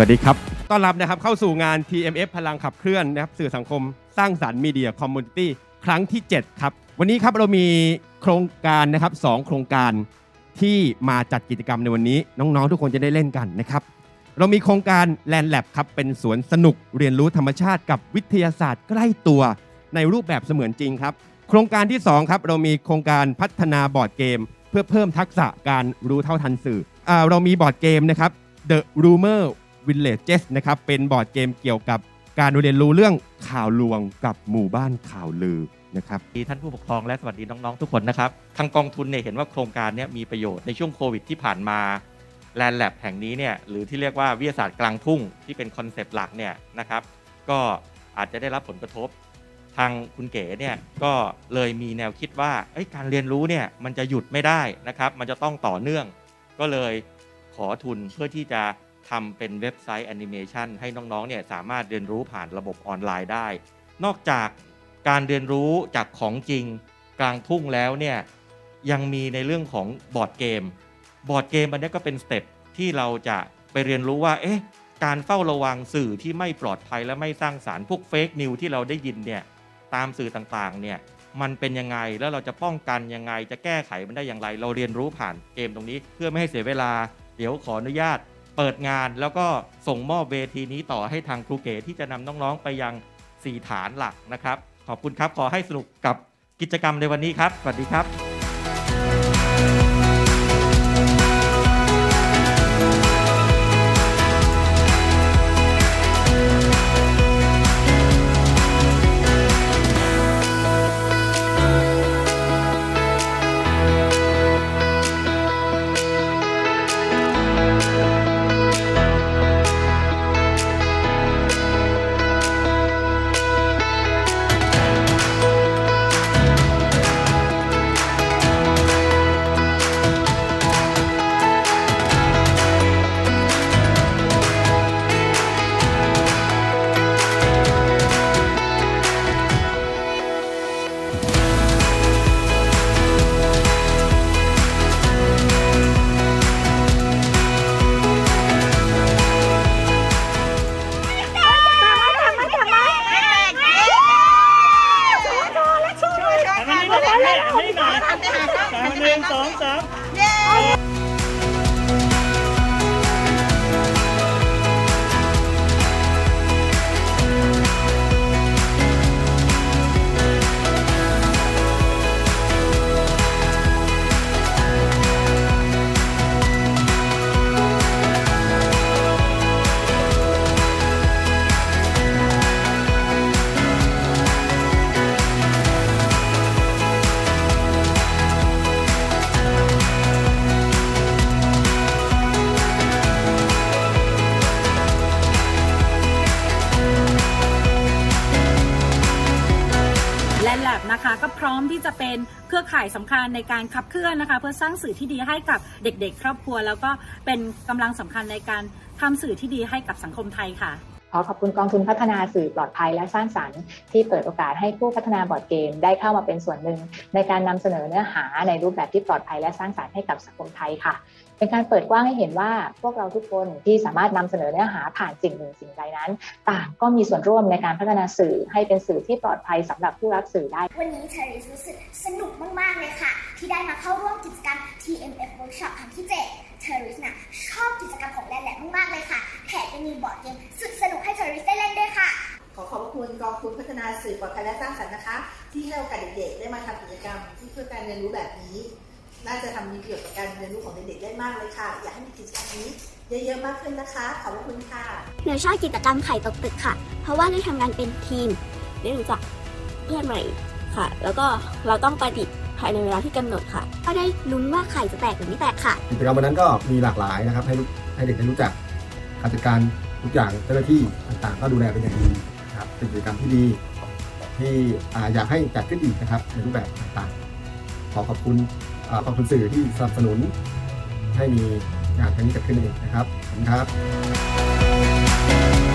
สวัสดีครับ ต้อนรับนะครับเข้าสู่งาน TMF พลังขับเคลื่อนนะครับสื่อสังคมสร้างสรรค์มีเดียคอมมูนิตี้ครั้งที่ 7 ครับ วันนี้ครับเรามีโครงการนะครับสองโครงการที่มาจัดกิจกรรมในวันนี้ น้องๆ ทุกคนจะได้เล่นกันนะครับ เรามีโครงการ Land Lab ครับเป็นสวนสนุกเรียนรู้ธรรมชาติกับวิทยาศาสตร์ใกล้ตัวในรูปแบบเสมือนจริงครับ โครงการที่สองครับเรามีโครงการพัฒนาบอร์ดเกม เพื่อเพิ่มทักษะการรู้เท่าทันสื่ออเรามีบอร์ดเกมนะครับ The Rumor Villages นะครับเป็นบอร์ดเกมเกี่ยวกับการเรียนรู้เรื่องข่าวลวงกับหมู่บ้านข่าวลือนะครับดีท่านผู้ปกครองและสวัสดีน้องๆทุกคนนะครับทางกองทุนเนี่ยเห็นว่าโครงการเนี้มีประโยชน์ในช่วงโควิดที่ผ่านมาแลน d ์แลบแห่งนี้เนี่ยหรือที่เรียกว่าวิทยาศาสตร์กลางทุ่งที่เป็นคอนเซปต์หลักเนี่ยนะครับก็อาจจะได้รับผลกระทบ ทางคุณเก๋เนี่ยก็เลยมีแนวคิดว่าการเรียนรู้เนี่ยมันจะหยุดไม่ได้นะครับ มันจะต้องต่อเนื่อง ก็เลยขอทุนเพื่อที่จะ ทำเป็นเว็บไซต์แอนิเมชันให้น้องๆเนี่ยสามารถเรียนรู้ผ่านระบบออนไลน์ได้ นอกจากการเรียนรู้จากของจริงกลางทุ่งแล้วเนี่ยยังมีในเรื่องของบอร์ดเกม บอร์ดเกมอันนี้ก็เป็นสเต็ปที่เราจะไปเรียนรู้ว่าเอ๊ะการเฝ้าระวังสื่อที่ไม่ปลอดภัยและไม่สร้างสารรค์พวกเฟกนิวที่เราได้ยินเนี่ยตามสื่อต่างๆเนี่ยมันเป็นยังไงแล้วเราจะป้องกันยังไงจะแก้ไขมันได้อย่างไร เราเรียนรู้ผ่านเกมตรงนี้ เพื่อไม่ให้เสียเวลา เดี๋ยวขออนุญาต เปิดงานแล้วก็ส่งมอบเวทีนี้ต่อให้ทางครูเก๋ที่จะนำน้องๆไปยังสี่ฐานหลักนะครับ ขอบคุณครับ ขอให้สนุกกับกิจกรรมในวันนี้ครับ สวัสดีครับ ส นะคะ ก็พร้อมที่จะเป็นเครือข่ายสำคัญในการขับเคลื่อนนะคะ เพื่อสร้างสื่อที่ดีให้กับเด็ก ๆ ครอบครัว แล้วก็เป็นกำลังสำคัญในการทำสื่อที่ดีให้กับสังคมไทยค่ะ ขอขอบคุณกองทุนพัฒนาสื่อปลอดภัยและสร้างสรรค์ที่เปิดโอกาสให้ผู้พัฒนาบอร์ดเกม ได้เข้ามาเป็นส่วนหนึ่ง ในการนำเสนอเนื้อหาในรูปแบบที่ปลอดภัยและสร้างสรรค์ให้กับสังคมไทยค่ะ เป็นการเปิดกว้างให้เห็นว่าพวกเราทุกคนที่สามารถนำเสนอเนื้อหาผ่านสิ่งหนึ่งสิ่งใดนั้น ต่างก็มีส่วนร่วมในการพัฒนาสื่อให้เป็นสื่อที่ปลอดภัยสำหรับผู้รับสื่อได้ วันนี้เทอรู้สึกสนุกมากๆเลยค่ะ ที่ได้มาเข้าร่วมกิจกรรม t ฒนาสื่อปลอดภัยและสร้างสรรค์นะคะ ที่ให้โอกาสเด็กๆได้มาทำกิจกรรม ที่เพื่อการเรียนรู้แบบนี้ น่าจะทำมีประโยชน์กับการเรียนรู้ของเด็กๆได้มากเลยค่ะ อยากให้มีกิจกรรมนี้ เยอะๆมากขึ้นนะคะ ขอบพระคุณค่ะหนูชอบกิจกรรมไข่ตกตึกค่ะ เพราะว่าได้ทำงานเป็นทีมได้รู้จักเพื่อนใหม่ค่ะ แล้วก็เราต้องประดิษฐ์ภายในเวลาที่กำหนดค่ะ ก็ได้ลุ้นว่าไข่จะแตกหรือไม่แตกค่ะ กิจกรรมวันนั้นก็มีหลากหลายนะครับ ให้ลูกให้เด็กได้รู้จักการจัดการทุกอย่างเจ้าหน้าที่ต่างๆ ก็ดูแลเป็นอย่างดีนะครับ เป็นกิจกรรมที่ดี ที่อยากให้จัดขึ้นอีกนะครับในรูปแบบต่างๆ ขอขอบคุณขอบคุณสื่อที่สนับสนุน ให้มีงานทั้งนี้เกิดขึ้นเองนะครับขอบคุณครับ